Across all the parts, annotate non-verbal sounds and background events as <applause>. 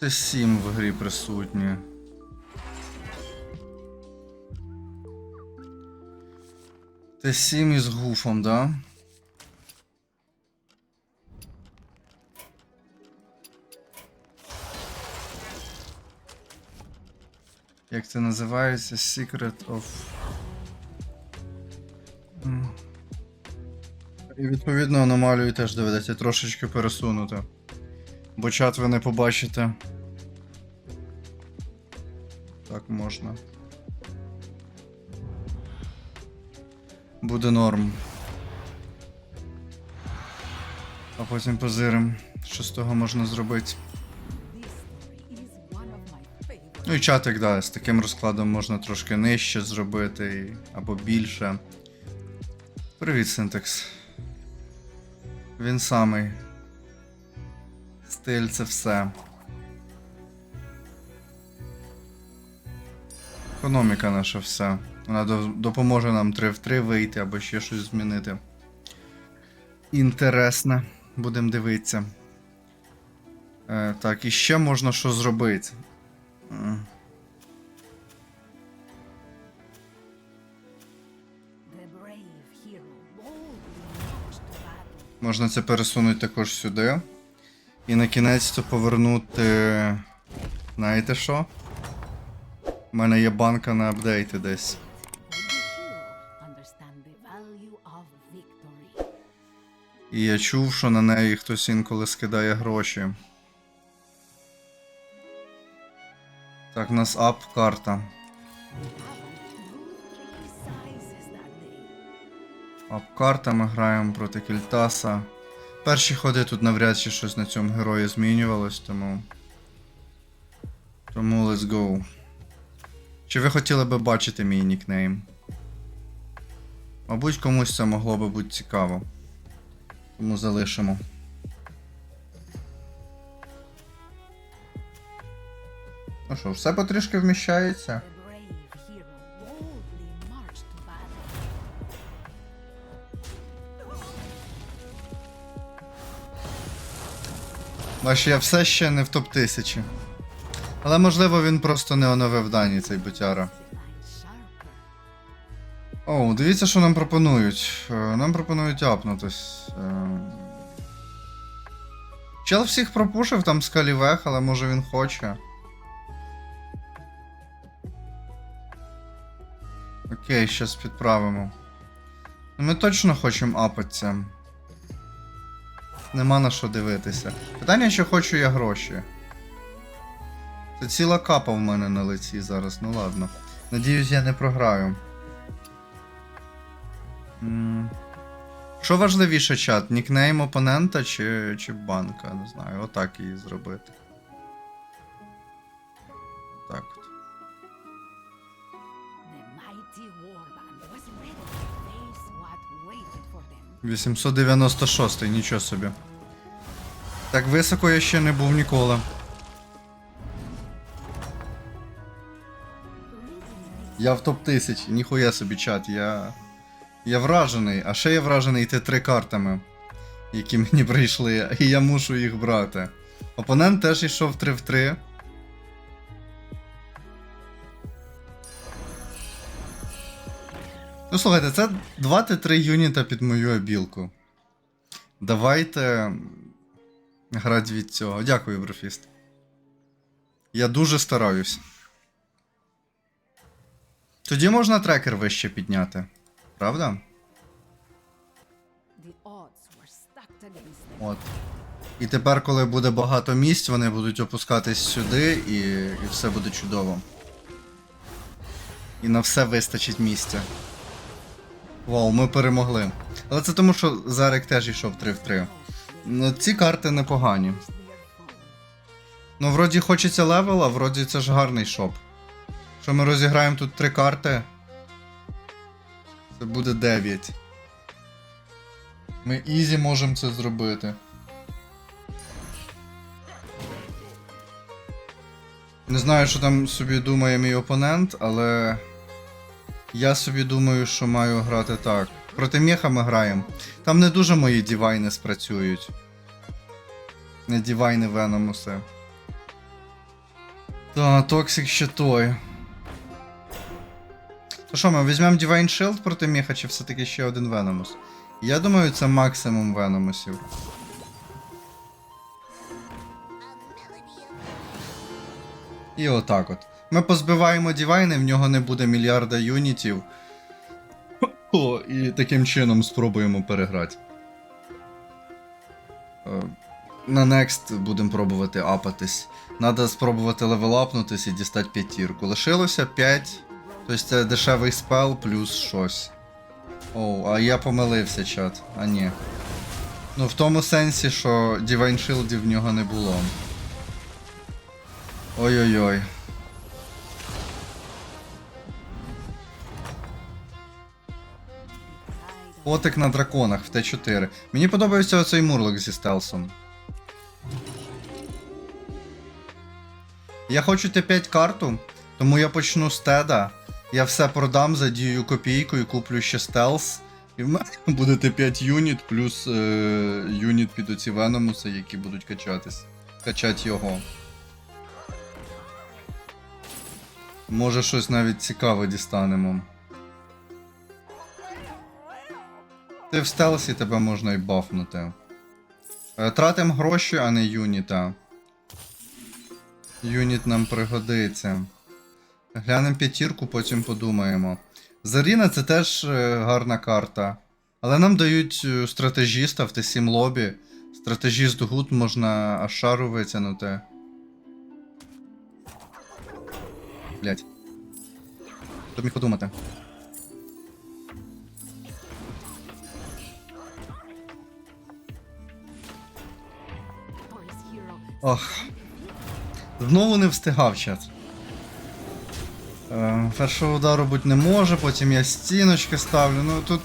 Т7 в грі присутні. Т7 із гуфом, да? Як це називається? Secret of. І відповідно аномалію теж доведеться трошечки пересунути. Бо чат ви не побачите. Так можна. Буде норм. А потім позирим, що з того можна зробити. Ну і чатик, да, з таким розкладом можна трошки нижче зробити або більше. Привіт, Синтекс. Він самий. Стиль це все. Економіка наша все. Вона допоможе нам 3 в 3 вийти або ще щось змінити. Інтересне. Будемо дивитися. Е, так, і ще можна що зробити. Можна це пересунути також сюди. І на кінець то повернути. Знаєте що? У мене є банка на апдейти десь. І я чув, що на неї хтось інколи скидає гроші. Так, у нас ап-карта. Ап-карта ми граємо проти Кільтаса. Перші ходи тут навряд чи щось на цьому герої змінювалось, тому. Тому let's go. Чи ви хотіли би бачити мій нікнейм? Мабуть, комусь це могло би бути цікаво. Тому залишимо. Ну що, все потрішки вміщається. Бач, я все ще не в топ-1000. Але можливо він просто не оновив дані цей бутяра. О, дивіться, що нам пропонують. Е, Нам пропонують апнутись. Е, Чел всіх пропушив там скалівех, але може він хоче. Окей, щас підправимо. Ми точно хочемо апатися. Нема на що дивитися. Питання, що хочу я гроші. Це ціла капа в мене на лиці зараз, ну ладно. Надіюсь, я не програю. Що важливіше, чат? Нікнейм опонента чи, чи банка? Не знаю, отак її зробити. 896, нічого собі. Так високо я ще не був ніколи. Я в топ 1000, ніхуя собі чат, я. Я вражений, а ще я вражений Т3 картами, які мені <laughs> прийшли, і я мушу їх брати. Опонент теж йшов 3 в 3. Ну слухайте, це 2 Т3 юніта під мою обілку. Давайте грати від цього. Дякую, Брофіст. Я дуже стараюсь. Тоді можна трекер вище підняти. Правда? От. І тепер, коли буде багато місць, вони будуть опускатись сюди і, і все буде чудово. І на все вистачить місця. Вау, ми перемогли. Але це тому, що Зарик теж йшов 3 в 3. Ну, ці карти непогані. Ну, вроді хочеться левел, а вроді це ж гарний шоп. Що ми розіграємо тут три карти. Це буде 9. Ми ізі можемо це зробити. Не знаю, що там собі думає мій опонент, але. Я собі думаю, що маю грати так. Проти меха ми граємо. Там не дуже мої дівайни спрацюють. Не дівайни Веномуси. Та, Токсик ще той. То що, ми візьмемо Divine Shield проти Міха, чи все-таки ще один Веномус? Я думаю, це максимум Веномусів. І отак от. Ми позбиваємо Дівайни, в нього не буде мільярда юнітів. О, і таким чином спробуємо переграти. Е, На next будемо пробувати апатись. Надо спробувати левелапнутись і дістати п'ятірку. Лишилося 5. Тобто це дешевий спел плюс щось. Оу, а я помилився, чат. А ні. Ну, в тому сенсі, що Divine Shield в нього не було. Ой-ой-ой. Потик на драконах в Т4. Мені подобається оцей мурлок зі стелсом. Я хочу Т5 карту, тому я почну з теда. Я все продам, задію копійку і куплю ще стелс. І в мене буде Т5 юніт плюс е, юніт під оці Веномуси, які будуть качатись. Качать його. Може щось навіть цікаве дістанемо. Ти в стелсі тебе можна і бафнути. Е, Тратим гроші, а не юніта. Юніт нам пригодиться. Глянемо п'ятірку, потім подумаємо. Заріна це теж е, гарна карта. Але нам дають е, стратегіста в Т7 лобі. Стратегіст гуд можна аж шару витягнути. Блять. Хто міг подумати? Ох. Знову не встигав чат. Е, першого удару бути не може, потім я стіночки ставлю. Ну тут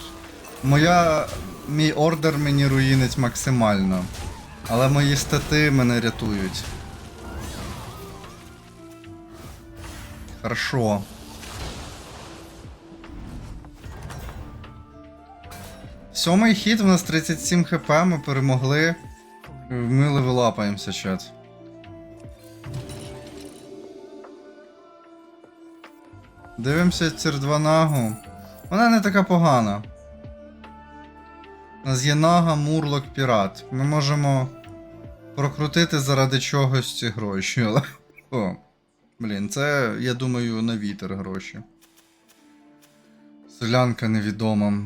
моя. Мій ордер мені руїнить максимально. Але мої стати мене рятують. Хорошо. Сьомий хід, у нас 37 хп, ми перемогли. Ми левелапаємося, чат. Дивимося цір 2 нагу. Вона не така погана. У нас є нага, мурлок, пірат. Ми можемо прокрутити заради чогось ці гроші, але. О, блін, це, я думаю, на вітер гроші. Селянка невідома.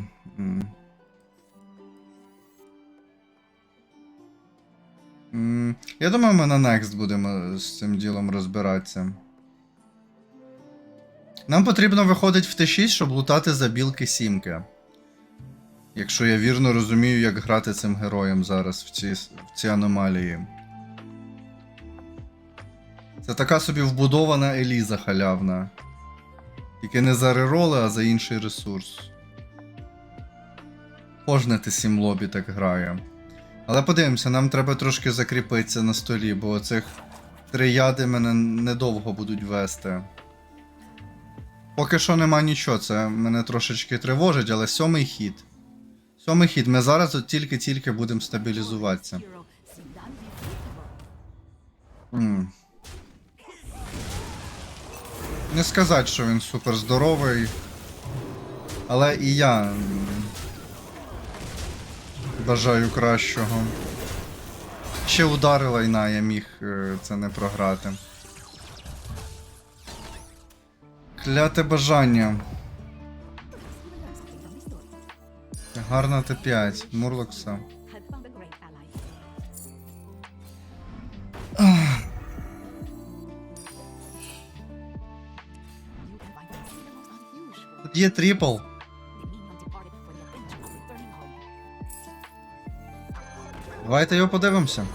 Я думаю, ми на Next будемо з цим ділом розбиратися. Нам потрібно виходить в Т6, щоб лутати за білки сімки. Якщо я вірно розумію, як грати цим героєм зараз в ці, в ці аномалії. Це така собі вбудована Еліза халявна. Тільки не за рероли, а за інший ресурс. Кожне Т7 лобі так грає. Але подивимося, нам треба трошки закріпитися на столі, бо оцих три яди мене недовго будуть вести. Поки що нема нічого, це мене трошечки тривожить, але сьомий хід. Сьомий хід, ми зараз от тільки-тільки будемо стабілізуватися. М. Не сказати, що він супер здоровий. Але і я бажаю кращого. Ще удари лайна, я міг е, це не програти. Кляте бажання. Гарна Т5, Мурлокса. Тут є трипл. Давайте його подивимося.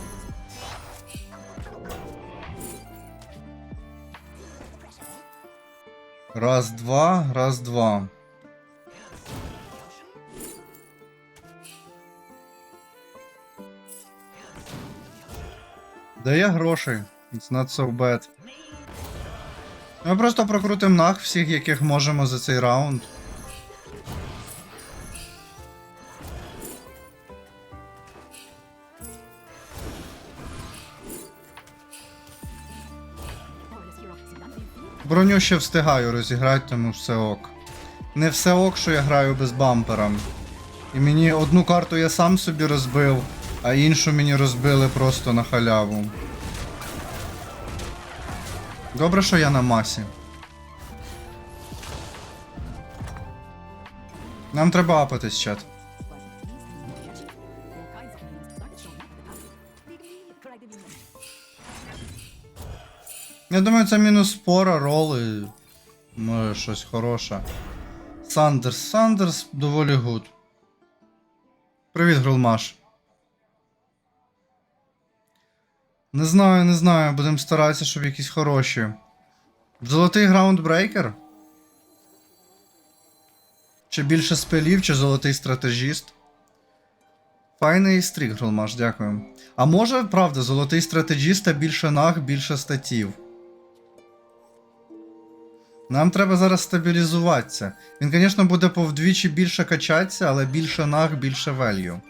Раз, два, раз, два. Дає грошей. It's not so bad. Ми просто прокрутимо нах всіх, яких можемо за цей раунд. Броню ще встигаю розіграти, тому все ок. Не все ок, що я граю без бампера. І мені одну карту я сам собі розбив, а іншу мені розбили просто на халяву. Добре, що я на масі. Нам треба апатись, чат. Я думаю, це мінус спора, роли. Може щось хороше. Сандерс. Сандерс доволі гуд. Привіт, Грилмаш. Не знаю, не знаю, будемо старатися, щоб якісь хороші. Золотий граундбрейкер? Чи більше спелів, чи золотий стратегіст? Файний стрік, Грилмаш, дякую. А може, правда, золотий стратегіст, а більше наг, більше статів. Нам треба зараз стабілізуватися. Він, звісно, буде по вдвічі більше качатися, але більше наг, більше велью.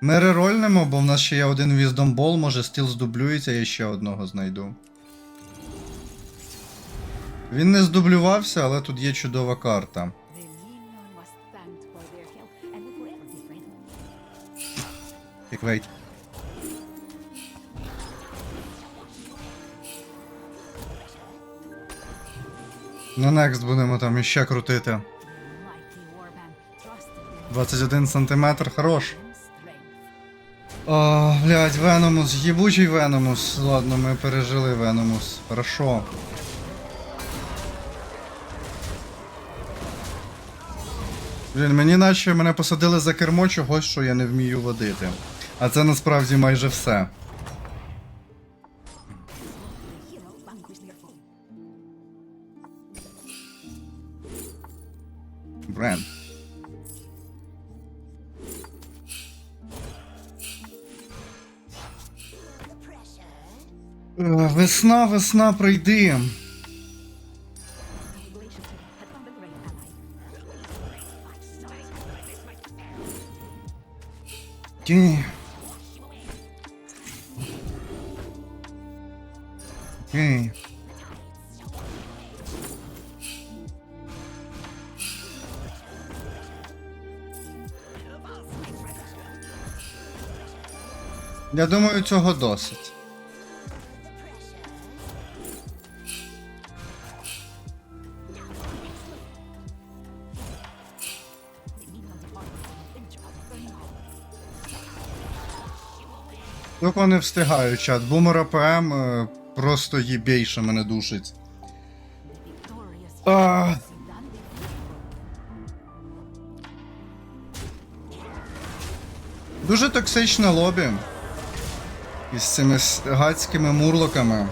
Ми рерольнемо, бо в нас ще є один віздомбол, може стіл здублюється, я ще одного знайду. Він не здублювався, але тут є чудова карта. The minion На next будемо там іще крутити. Mighty Warband trusted in 21 сантиметр, хорош. О, блядь, Веномус, єбучий Веномус. Ладно, ми пережили Веномус. Хорошо. Блін, мені наче мене посадили за кермо чогось, що я не вмію водити. А це насправді майже все. Весна, весна, прийди. Ті. Ті. Я думаю, цього досить. Тільки не встигаю, чат. Бумер АПМ е, просто їбейше мене душить. А. Дуже токсичне лобі. Із цими гадськими мурлоками.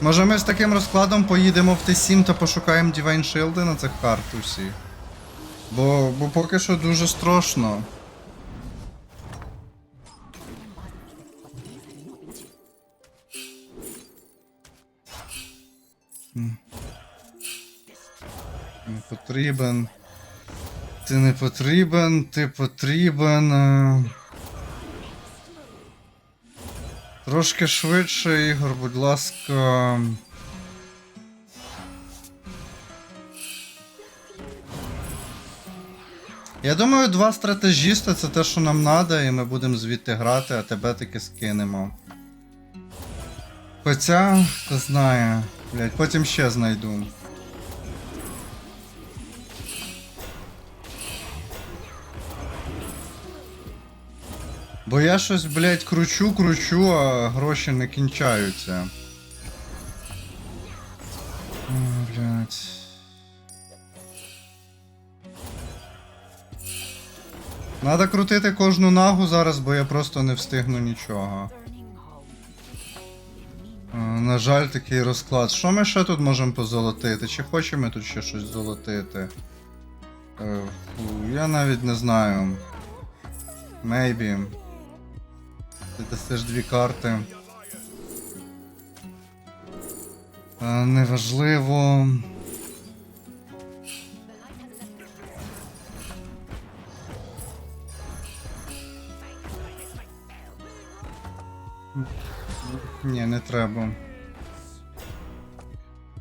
Може ми з таким розкладом поїдемо в Т7 та пошукаємо Divine Shield на цих карт усі. Бо, бо поки що дуже страшно. Не потрібен. Ти не потрібен, ти потрібен. е. Трошки швидше, Ігор, будь ласка. Я думаю, два стратегіста це те, що нам треба, і ми будемо звідти грати, а тебе таки скинемо. Хоча, хто знає, блять, потім ще знайду. Бо я щось, блять, кручу, кручу, а гроші не кінчаються. Блять. Надо крутити кожну нагу зараз, бо я просто не встигну нічого. На жаль, такий розклад. Що ми ще тут можемо позолотити? Чи хочемо ми тут ще щось золотити? Е, я навіть не знаю. Maybe. Ти дасиш дві карти. Е, Неважливо. Ні, не треба.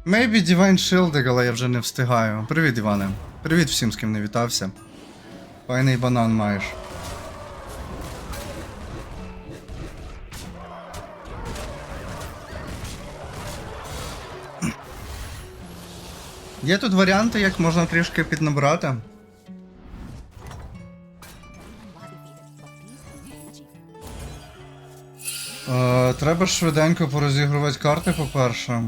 Maybe Divine Shielding, але я вже не встигаю. Привіт, Іване. Привіт всім, з ким не вітався. Файний банан маєш. Є тут варіанти, як можна трішки піднабрати. Е, треба швиденько порозігрувати карти, по-перше.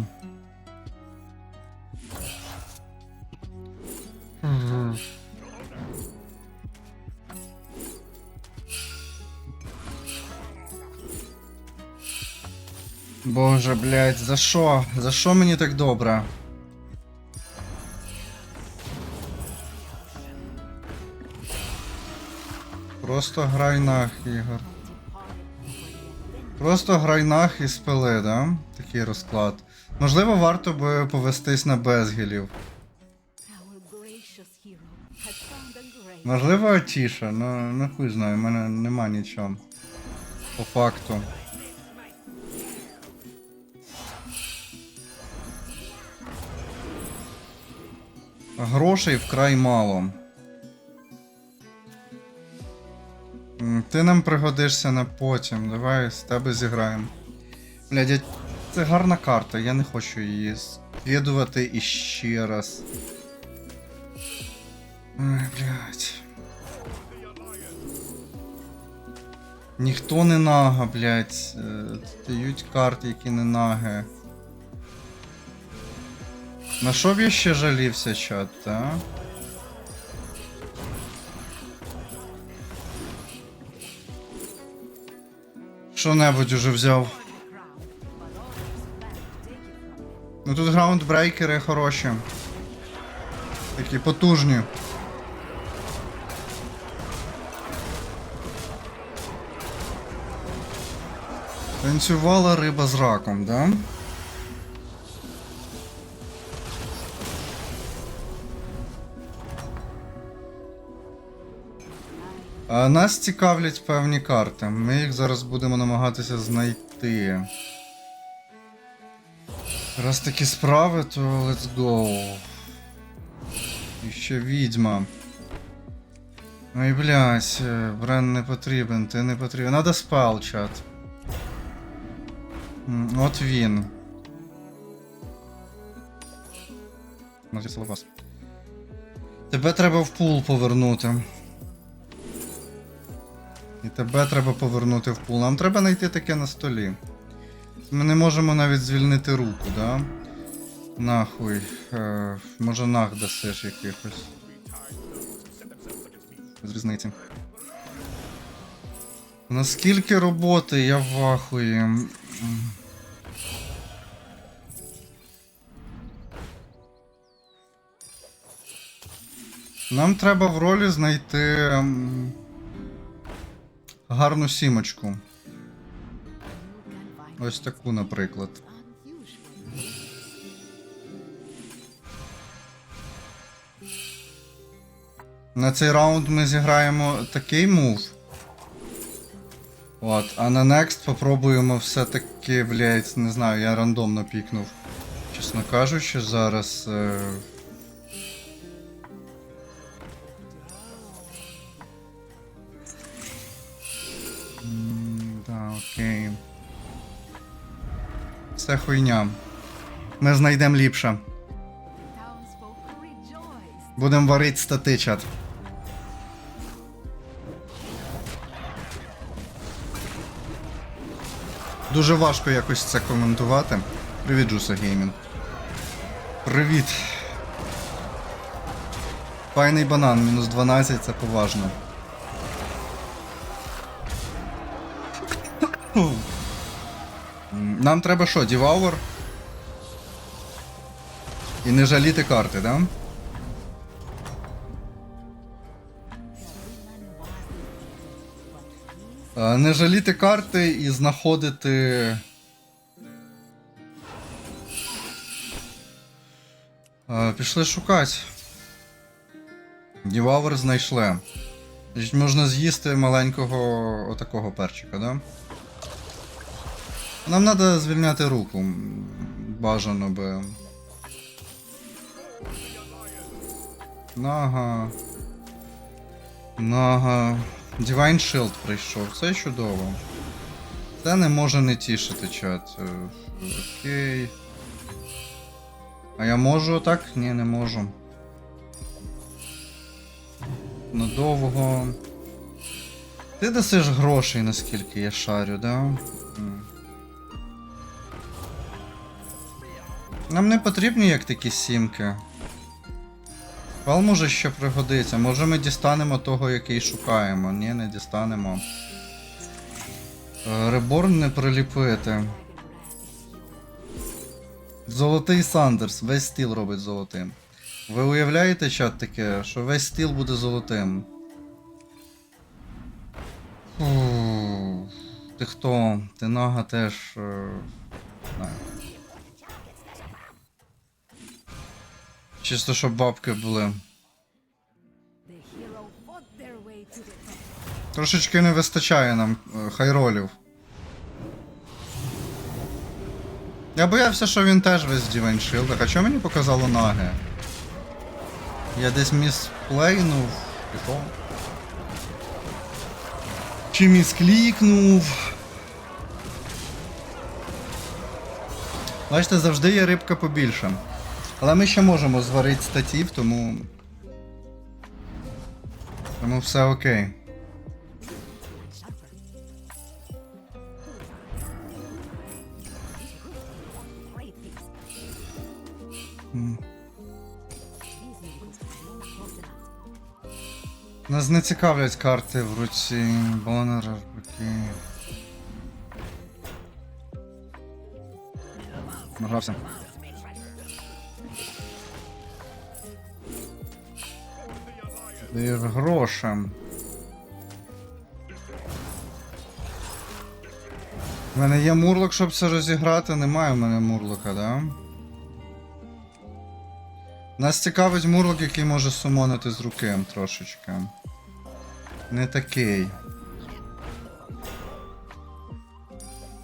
Боже, блядь, за що? За що мені так добре? Просто грай нах, Ігор. Просто грайнах і спили, да? Такий розклад. Можливо, варто би повестись на безгілів. Можливо, Атіша, ну, ну хуй знаю, в мене нема нічого. По факту. Грошей вкрай мало. Ти нам пригодишся на потім. Давай з тебе зіграємо. Блядь, це гарна карта, я не хочу її скидувати іще раз. Ой, блядь. Ніхто не нага, блядь. Е, Дають карти, які не наги. На що б я ще жалівся, чат, та? Що-небудь уже взяв. Ну тут граундбрейкери хороші. Такі потужні. Танцювала риба з раком, да? Нас цікавлять певні карти. Ми їх зараз будемо намагатися знайти. Раз такі справи, то let's go. І ще відьма. Ой, блядь, е, Брен не потрібен, ти не потрібен. Надо спал, чат. От він. Тебе треба в пул повернути. І тебе треба повернути в пул. Нам треба знайти таке на столі. Ми не можемо навіть звільнити руку, да? Нахуй. Е, може нах дасиш якихось. З різниці. Наскільки роботи, я в ахуї. Нам треба в ролі знайти гарну сімочку. Ось таку, наприклад. На цей раунд ми зіграємо такий мув. От, а на next попробуємо все-таки, блять, не знаю, я рандомно пікнув. Чесно кажучи, зараз. Е... Це хуйня. Ми знайдемо ліпше. Будемо варити стати, чат. Дуже важко якось це коментувати. Привіт, Джуса Геймінг. Привіт. Файний банан, мінус 12, це поважно. Нам треба що, Дівауер? І не жаліти карти, да? Е, Не жаліти карти і знаходити. Е, Пішли шукати. Дівавр знайшли. Можна з'їсти маленького отакого перчика, да? Нам треба звільняти руку. Бажано би. Нага. Нага. Divine Shield прийшов. Це чудово. Це не може не тішити чат. Е, Окей. А я можу так? Ні, не можу. Надовго. Ти дасиш грошей, наскільки я шарю, да? Нам не потрібні як такі сімки. Вал може ще пригодиться. Може ми дістанемо того, який шукаємо. Ні, не дістанемо. Е, Реборн не приліпити. Золотий Сандерс, весь стіл робить золотим. Ви уявляєте чат таке, що весь стіл буде золотим? Фу. Ти хто? Ти нога теж. Чисто, щоб бабки були. Трошечки не вистачає нам е, хайролів. Я боявся, що він теж весь Divine Shield. А чого мені показало наги? Я десь місплейнув. І то. Чи місклікнув. Бачите, завжди є рибка побільше. Але ми ще можемо зварити статів, тому. Тому все окей. Нас не цікавлять карти в руці, бонер, руки. Награвся. Даєш гроші. У мене є мурлок, щоб це розіграти, немає в мене мурлока, да? Нас цікавить мурлок, який може сумонити з руки трошечки. Не такий.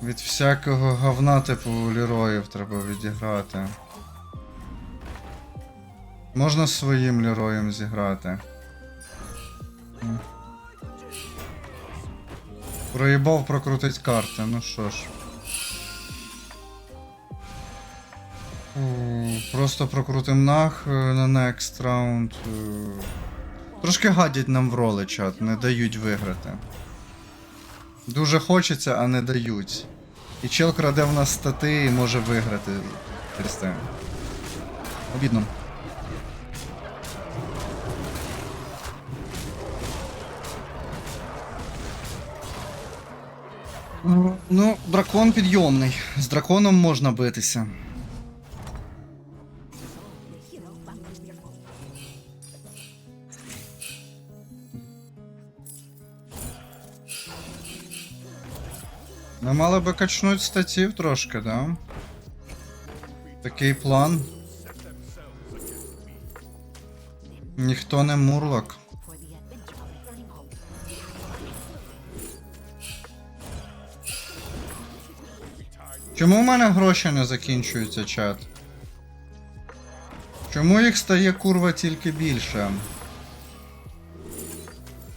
Від всякого говна типу ліроїв треба відіграти. Можна своїм ліроєм зіграти. Проїбав прокрутить карти, ну що ж. Просто прокрутим нах е, на next round. е. Трошки гадять нам в роли чат, не дають виграти. Дуже хочеться, а не дають. І чел краде в нас стати і може виграти. Обідно. Ну, дракон підйомний. З драконом можна битися. Ми мали би качнуть статів трошки, да? Такий план. Ніхто не мурлок. Чому в мене гроші не закінчуються, чат? Чому їх стає курва тільки більше?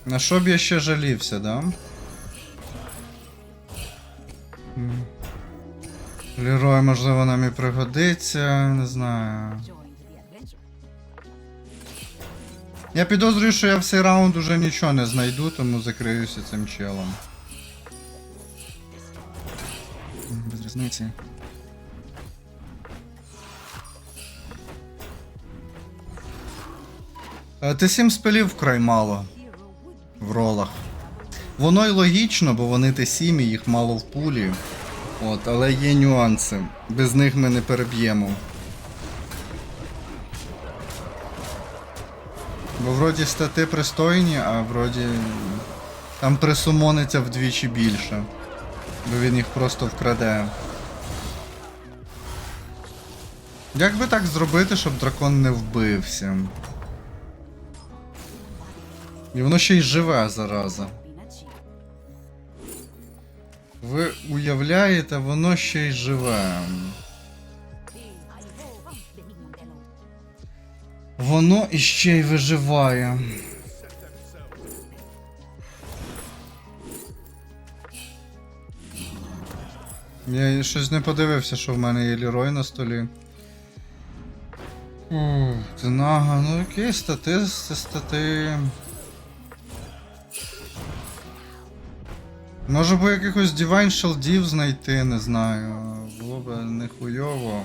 На що б я ще жалівся, да? Лерой, можливо, нам і пригодиться, не знаю. Я підозрюю, що я в цей раунд уже нічого не знайду, тому закриюся цим челом. Різниці. Е, Ти сім спелів вкрай мало в ролах. Воно й логічно, бо вони те сімі, їх мало в пулі. От, але є нюанси. Без них ми не переб'ємо. Бо вроді стати пристойні, а вроді. Там присумониться вдвічі більше. Бо він їх просто вкраде. Як би так зробити, щоб дракон не вбився? І воно ще й живе зараза. Ви уявляєте, воно ще й живе. Воно іще й виживає. Я щось не подивився, що в мене є лірой на столі. Ух, Тинага, ну окей, стати, стати. Може би якихось Divine Shieldів знайти, не знаю. Було б нехуйово.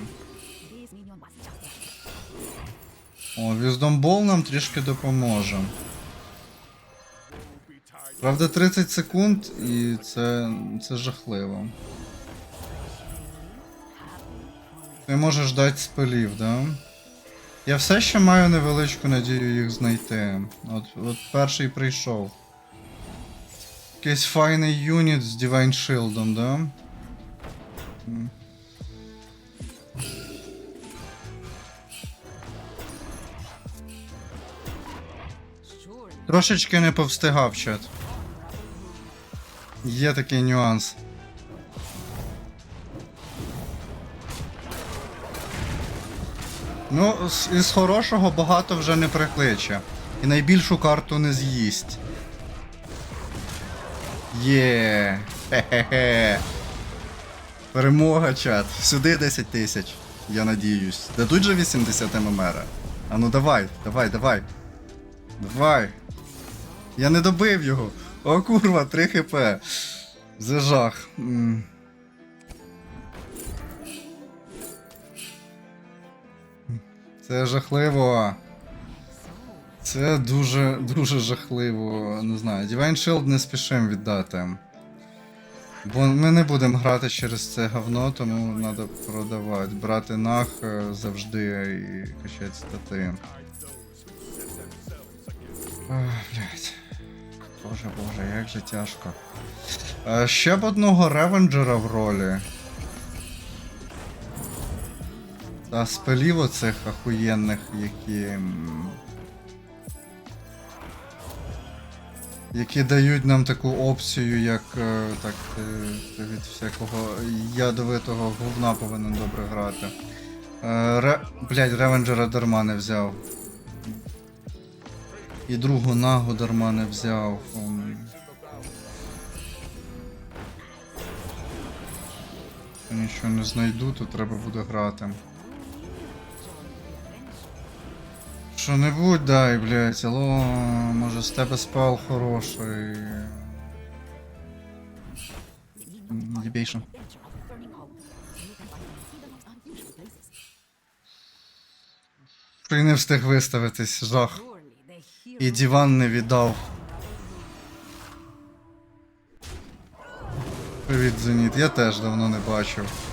О, Wisdom Ball нам трішки допоможе. Правда, 30 секунд, і це, це жахливо. Ти можеш дати спелів, да? Я все ще маю невеличку надію їх знайти. От, от перший прийшов. Якийсь файний юніт з Divine Shield'ом, да? Трошечки не повстигав чат. Є такий нюанс. Ну, із хорошого багато вже не прикличе. І найбільшу карту не з'їсть. Є. Хе-хе-хе. Перемога, чат. Сюди 10 тисяч. Я надіюсь. Дадуть же 80 ММР. А ну давай, давай, давай. Давай. Я не добив його. О, курва, 3 хп. За жах. Це жахливо. Це дуже дуже жахливо. Не знаю. Divine Shield не спішим віддати. Бо ми не будемо грати через це говно, тому треба продавати. Брати нах е, завжди і качати стати. Ах, блядь. Боже боже, як же тяжко. Е, ще б одного ревенджера в ролі. Та спелів оцих ахуєнних, які. Які дають нам таку опцію, як е, так е, від всякого ядовитого говна повинен добре грати. Е, Ре... Блять, ревенджера дарма не взяв. І другу нагу дарма не взяв. Нічого не знайду, то треба буде грати. Що-небудь дай, блядь, алло, може з тебе спал хороший. Дебейшн. Ти не встиг виставитись, жах. І диван не віддав. Привіт, Зеніт, я теж давно не бачив.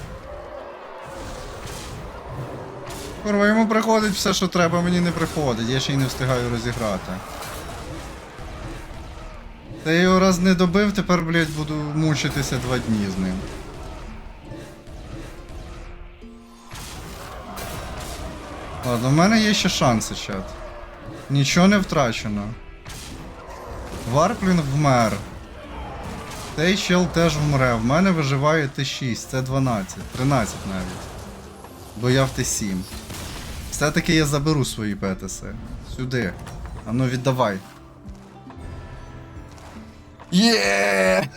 Курва, йому приходить все, що треба, мені не приходить, я ще й не встигаю розіграти. Та я його раз не добив, тепер, блядь, буду мучитися два дні з ним. Ладно, в мене є ще шанси, чат. Нічого не втрачено. Варклін вмер. Цей чел теж вмре. В мене виживає Т6, це 12, 13 навіть. Бо я в Т7. Все-таки я заберу свої петиси. Сюди. А ну віддавай. Є!